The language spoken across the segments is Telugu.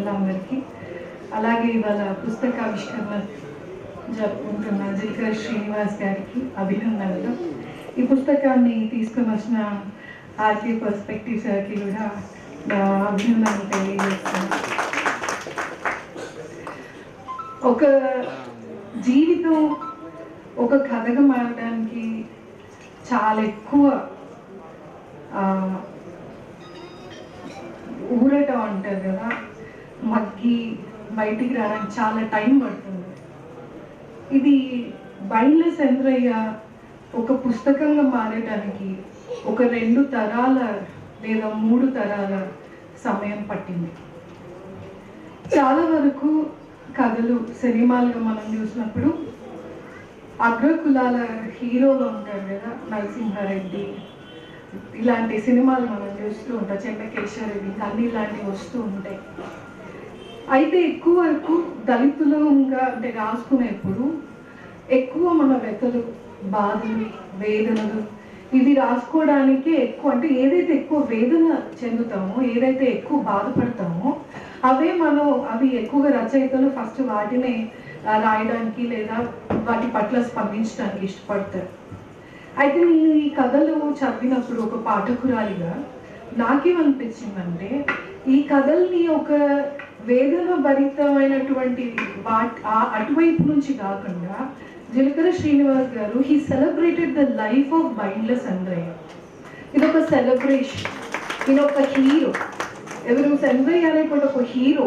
ప్రజలందరికీ అలాగే ఇవాళ పుస్తకావిష్కరణ జరుపుకుంటున్న జిల్కర్ శ్రీనివాస్ గారికి అభినందనలు. ఈ పుస్తకాన్ని తీసుకుని వచ్చిన ఆర్కే పర్స్పెక్టివ్ సార్కి కూడా నా అభినందనలు తెలియజేస్తాను. ఒక జీవితం ఒక కథగా మారడానికి చాలా ఎక్కువ ఊరట అంటారు కదా. మగ్గి బయటికి రావడానికి చాలా టైం పడుతుంది. ఇది బైండ్ల చంద్రయ్య ఒక పుస్తకంగా మారడానికి ఒక రెండు తరాల లేదా మూడు తరాల సమయం పట్టింది. చాలా వరకు కథలు సినిమాలుగా మనం చూసినప్పుడు అగ్రకులాల హీరోలు ఉంటారు కదా నరసింహారెడ్డి. ఇలాంటి సినిమాలు మనం చూస్తూ ఉంటాం చెన్నకేశ్వరరెడ్డి అన్ని ఇలాంటివి వస్తూ ఉంటాయి. అయితే ఎక్కువ వరకు దళితులుగా అంటే రాసుకునేప్పుడు ఎక్కువ మన వ్యతలు బాధలు వేదనలు ఇవి రాసుకోవడానికి ఎక్కువ అంటే ఏదైతే ఎక్కువ వేదన చెందుతామో ఏదైతే ఎక్కువ బాధపడతామో అవే మనం అవి ఎక్కువగా రచయితలు ఫస్ట్ వాటినే రాయడానికి లేదా వాటి పట్ల స్పందించడానికి ఇష్టపడతారు. అయితే నేను ఈ కథలు చదివినప్పుడు ఒక పాఠకురాలిగా నాకేమనిపించిందంటే ఈ కథల్ని ఒక వేదన భరితమైనటువంటి వాట్ ఆ అటువైపు నుంచి కాకుండా జీలకర్ర శ్రీనివాస్ గారు he celebrated the life of mindless అండ్రయ్య ఇది ఒక సెలబ్రేషన్ ఇది ఒక హీరో ఎవరు సంజయ్ అనేటువంటి ఒక హీరో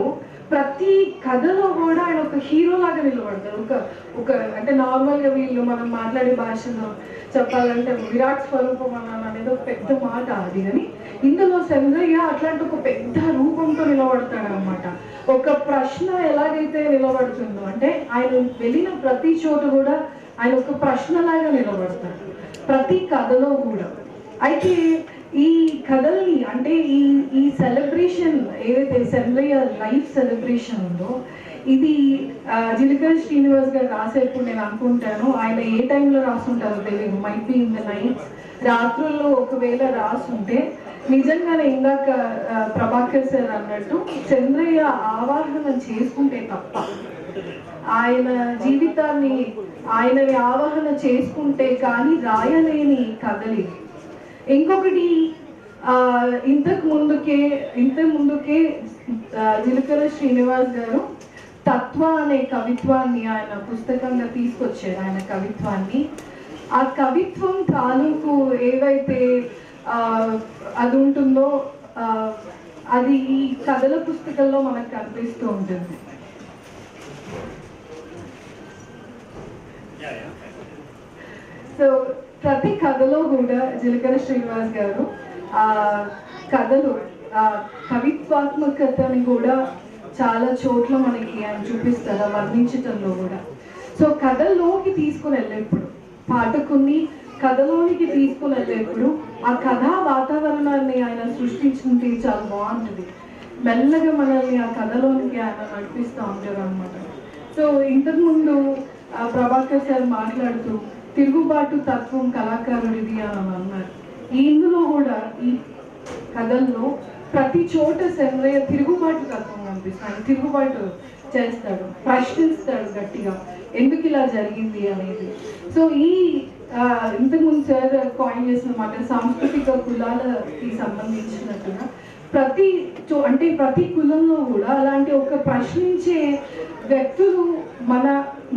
ప్రతి కథలో కూడా ఆయన ఒక హీరో లాగా నిలబడతారు. ఒక ఒక అంటే నార్మల్గా వీళ్ళు మనం మాట్లాడే భాషలో చెప్పాలంటే విరాట్ స్వరూపం అన్న ఏదో పెద్ద మాట అది కానీ ఇందులో చంద్రయ్య అట్లాంటి ఒక పెద్ద రూపంతో నిలబడతాడు అనమాట ఒక ప్రశ్న ఎలాగైతే నిలబడుతుందో అంటే ఆయన వెళ్ళిన ప్రతి చోట కూడా ఆయన ఒక ప్రశ్నలాగా నిలబడతాడు ప్రతి కథలో కూడా. అయితే ఈ కథల్ని అంటే ఈ ఈ సెలబ్రేషన్ ఏదైతే సెలబ్రయ్య లైఫ్ సెలబ్రేషన్ ఉందో ఇది ఆ, శ్రీనివాస్ గారు రాసేప్పుడు నేను అనుకుంటాను ఆయన ఏ టైంలో రాసుంటారో తెలియదు might be in the nights రాత్రుల్లో ఒకవేళ రాసుంటే నిజంగానే ఇందాక ప్రభాకర్ సార్ అన్నట్టు చంద్రయ్య ఆవాహన చేసుకుంటే తప్ప ఆయన జీవితాన్ని ఆయనని ఆవాహన చేసుకుంటే కానీ రాయలేని కథలి. ఇంకొకటి ఆ, ఇంతకు ముందుకే ఇంతకు ముందుకే జిలకర శ్రీనివాస్ గారు తత్వ అనే కవిత్వాన్ని ఆయన పుస్తకంగా తీసుకొచ్చారు. ఆయన కవిత్వాన్ని ఆ కవిత్వం తాలూకు ఏవైతే అది ఉంటుందో అది ఈ కథల పుస్తకంలో మనకు కనిపిస్తూ ఉంటుంది. సో ప్రతి కథలో కూడా జీలకర్ర శ్రీనివాస్ గారు ఆ కథలు ఆ కవిత్వాత్మకతని కూడా చాలా చోట్ల మనకి ఆయన చూపిస్తారు వర్ణించటంలో కూడా. సో కథల్లోకి తీసుకుని వెళ్ళేప్పుడు పాఠకుని కథలోనికి తీసుకుని వెళ్ళేప్పుడు ఆ కథా వాతావరణాన్ని ఆయన సృష్టించింది చాలా బాగుంటుంది. మెల్లగా మనల్ని ఆ కథలోనికి ఆయన నడిపిస్తూ ఉంటారు అనమాట సో ఇంతకుముందు ప్రభాకర్ సార్ మాట్లాడుతూ తిరుగుబాటు తత్వం కళాకారుడిది అని అన్నారు. ఇందులో కూడా ఈ కథల్లో ప్రతి చోట సెంద్రయ్య తిరుగుబాటు తత్వం కనిపిస్తుంది. తిరుగుబాటు చేస్తాడు ప్రశ్నిస్తాడు గట్టిగా. ఎందుకు ఇలా జరిగింది అనేది. సో ఈ ఇంతకుముందు సార్ కాయిన్ చేసిన మాట సాంస్కృతిక కులాలకి సంబంధించినట్టుగా ప్రతి చో అంటే ప్రతి కులంలో కూడా అలాంటి ఒక ప్రశ్నించే వ్యక్తులు మన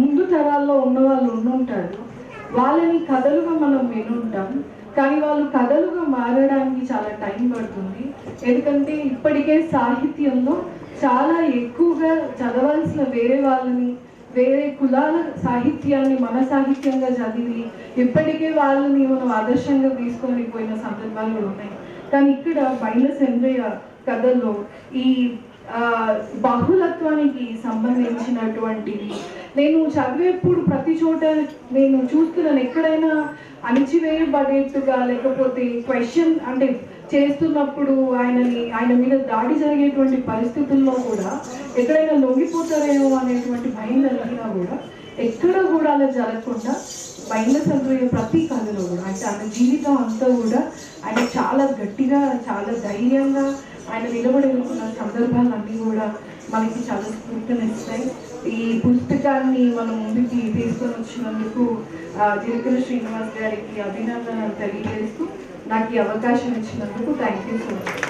ముందు తరాల్లో ఉన్న వాళ్ళు ఉండుంటారు వాళ్ళని కథలుగా మనం వినుంటాం. కానీ వాళ్ళు కథలుగా మారడానికి చాలా టైం పడుతుంది. ఎందుకంటే ఇప్పటికే సాహిత్యంలో చాలా ఎక్కువగా చదవాల్సిన వేరే వాళ్ళని వేరే కులాల సాహిత్యాన్ని మన సాహిత్యంగా చదివి ఇప్పటికే వాళ్ళని మనం ఆదర్శంగా తీసుకొని పోయిన సందర్భాలు ఉన్నాయి. కానీ ఇక్కడ బైల సెంద్రయ్య కథల్లో ఈ బాహులత్వానికి సంబంధించినటువంటివి నేను చదివేప్పుడు ప్రతి చోట నేను చూస్తున్నాను ఎక్కడైనా అణిచివేయబడేట్టుగా లేకపోతే క్వశ్చన్ అంటే చేస్తున్నప్పుడు ఆయనని ఆయన మీద దాడి జరిగేటువంటి పరిస్థితుల్లో కూడా ఎక్కడైనా లొంగిపోతారేమో అనేటువంటి భయం కలిగినా కూడా ఎక్కడ కూడా అలా జరగకుండా బయట చదివే ప్రతి కథలో కూడా అంటే ఆయన జీవితం అంతా కూడా ఆయన చాలా గట్టిగా చాలా ధైర్యంగా ఆయన నిలబడి ఉన్న సందర్భాలన్నీ కూడా మనకి చాలా స్ఫూర్తినిస్తాయి ఈ పుస్తకాన్ని మనం ముందుకి తీసుకొని వచ్చినందుకు ఆ, శ్రీనివాస్ గారికి అభినందనలు తెలియజేస్తూ నాకు ఈ అవకాశం ఇచ్చినందుకు థ్యాంక్ యూ సో మచ్